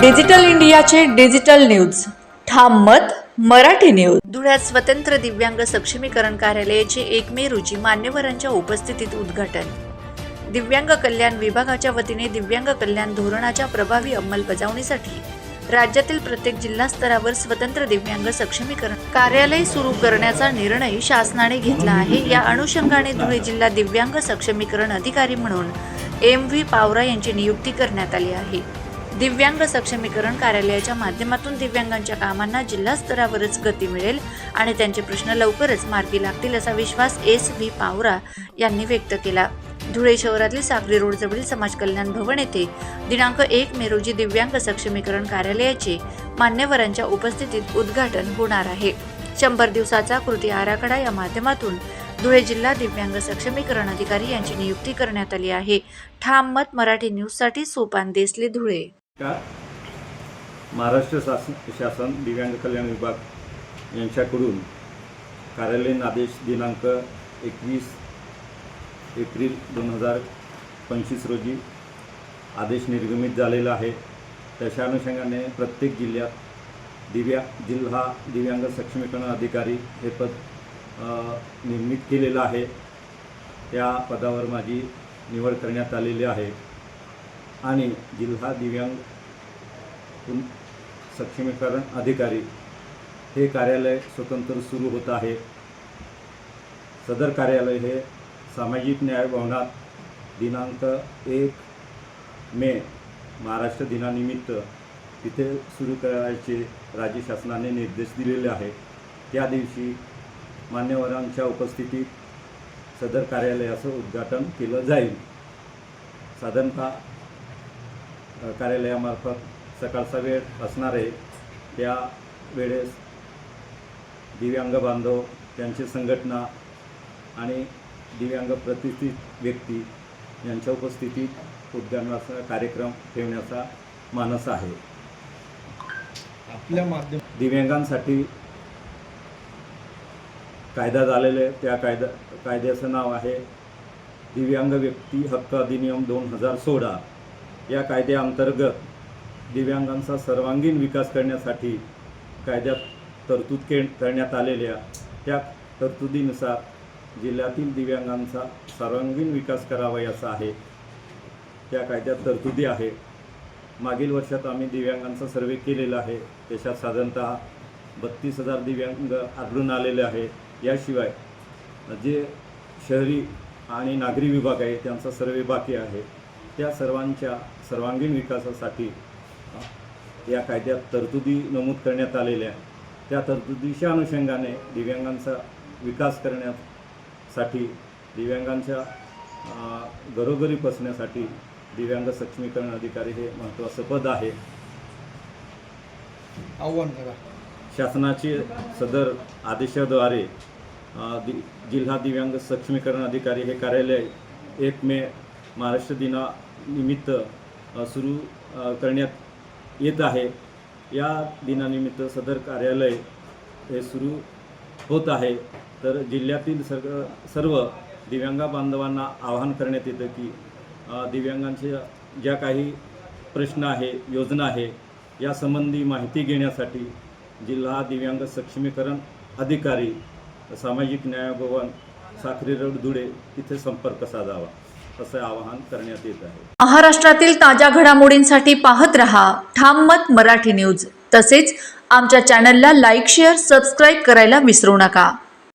Digital इंडियाचे digital news. ठाम मत मराठी न्यूज. धुळ्यात स्वतंत्र दिव्यांग सक्षमीकरण कार्यालयाचे एक मे रोजी मान्यवरांच्या उपस्थितीत उद्घाटन. दिव्यांग कल्याण विभागाच्या वतीने दिव्यांग कल्याण धोरणाच्या प्रभावी अंमलबजावणीसाठी राज्यातील प्रत्येक जिल्हा स्तरावर स्वतंत्र दिव्यांग सक्षमीकरण कार्यालय सुरू करण्याचा निर्णय शासनाने घेतला आहे. या अनुषंगाने धुळे जिल्हा दिव्यांग सक्षमीकरण अधिकारी म्हणून एम व्ही पावरा यांची नियुक्ती करण्यात आली आहे. दिव्यांग सक्षमीकरण कार्यालयाच्या माध्यमातून दिव्यांगांच्या कामांना जिल्हा स्तरावरच गती मिळेल आणि त्यांचे प्रश्न लवकरच मार्गी लागतील असा विश्वास एस व्ही पावरा यांनी व्यक्त केला. धुळे शहरातील साक्री रोडजवळील समाज कल्याण भवन येथे दिनांक एक मे रोजी दिव्यांग सक्षमीकरण कार्यालयाचे मान्यवरांच्या उपस्थितीत उद्घाटन होणार आहे. शंभर दिवसाचा कृती आराखडा या माध्यमातून धुळे जिल्हा दिव्यांग सक्षमीकरण अधिकारी यांची नियुक्ती करण्यात आली आहे. ठाम मत मराठी न्यूजसाठी सोपान देसले धुळे. महाराष्ट्र शासन शासन दिव्यांग कल्याण विभाग यांच्याकडून कार्यालयीन आदेश दिनांक एकवीस एप्रिल दोन हजार पंचवीस रोजी आदेश निर्गमित झालेला आहे. त्याच्या अनुषंगाने प्रत्येक जिल्ह्यात दिव्या जिल्हा दिव्यांग सक्षमीकरण अधिकारी हे पद निर्मित केलेलं आहे. त्या पदावर माझी निवड करण्यात आलेली आहे. आणि जिल्हा दिव्यांग सक्षमीकरण अधिकारी. हे कार्यालय स्वतंत्र सुरू होत आहे. सदर कार्यालय हे सामाजिक न्याय भवनात दिनांक एक मे महाराष्ट्र दिनानिमित्त तिथे सुरू करायचे राज्य शासनाने निर्देश दिलेले आहे. त्या दिवशी मान्यवरांच्या उपस्थितीत सदर कार्यालयाचं उद्घाटन केलं जाईल. साधारणतः कार्यालयामार्फत सकाळचा वेळ असणार आहे त्या वेळेस दिव्यांग बांधव त्यांची संघटना आणि दिव्यांग प्रतिष्ठित व्यक्ती यांच्या उपस्थितीत उद्घाटनाचा कार्यक्रम ठेवण्याचा मानस आहे. आपल्या माध्यम दिव्यांगांसाठी कायदा झालेले त्या कायदा कायद्याचं नाव आहे दिव्यांग व्यक्ती हक्क अधिनियम दोन हजार सोळा. या कायद्याअंतर्गत दिव्यांगांचा सर्वांगीण विकास करण्यासाठी कायद्यात तरतूद के करण्यात आलेल्या त्या तरतुदीनुसार जिल्ह्यातील दिव्यांगांचा सर्वांगीण विकास करावा याचा आहे. त्या कायद्यात तरतुदी आहे. मागील वर्षात आम्ही दिव्यांगांचा सर्वे केलेला आहे. त्याच्यात साधारणतः बत्तीस हजार दिव्यांग आढळून आलेले आहे. याशिवाय जे शहरी आणि नागरी विभाग आहे त्यांचा सर्वे बाकी आहे. त्या सर्वांच्या सर्वांगीण विकासासाठी या कायद्यात तरतुदी नमूद करण्यात आलेल्या आहे. त्या तरतुदीच्या अनुषंगाने दिव्यांगांचा विकास करण्यासाठी दिव्यांगांच्या घरोघरी पोचण्यासाठी दिव्यांग सक्षमीकरण अधिकारी हे महत्त्वाचं पद आहे आव्हान करा शासनाचे सदर आदेशाद्वारे दि जिल्हा दिव्यांग सक्षमीकरण अधिकारी हे कार्यालय एक मे महाराष्ट्र दिनानिमित्त निमित्त सुरू करण्यात येत आहे. या दिनानिमित्त सदर कार्यालय हे सुरू होत आहे. तर जिल्ह्यातील सर्व सर्व दिव्यांग बांधवांना आवाहन करण्यात येतं की दिव्यांगांच्या ज्या काही प्रश्न आहे योजना आहे यासंबंधी माहिती घेण्यासाठी जिल्हा दिव्यांग सक्षमीकरण अधिकारी सामाजिक न्याय भवन साखरी रोड धुळे इथे संपर्क साधावा. असं आवाहन करण्यात येत आहे. महाराष्ट्रातील ताज्या घडामोडींसाठी पाहत रहा ठाम मत मराठी न्यूज. तसेच आमच्या चॅनलला लाईक शेअर सबस्क्राईब करायला विसरू नका.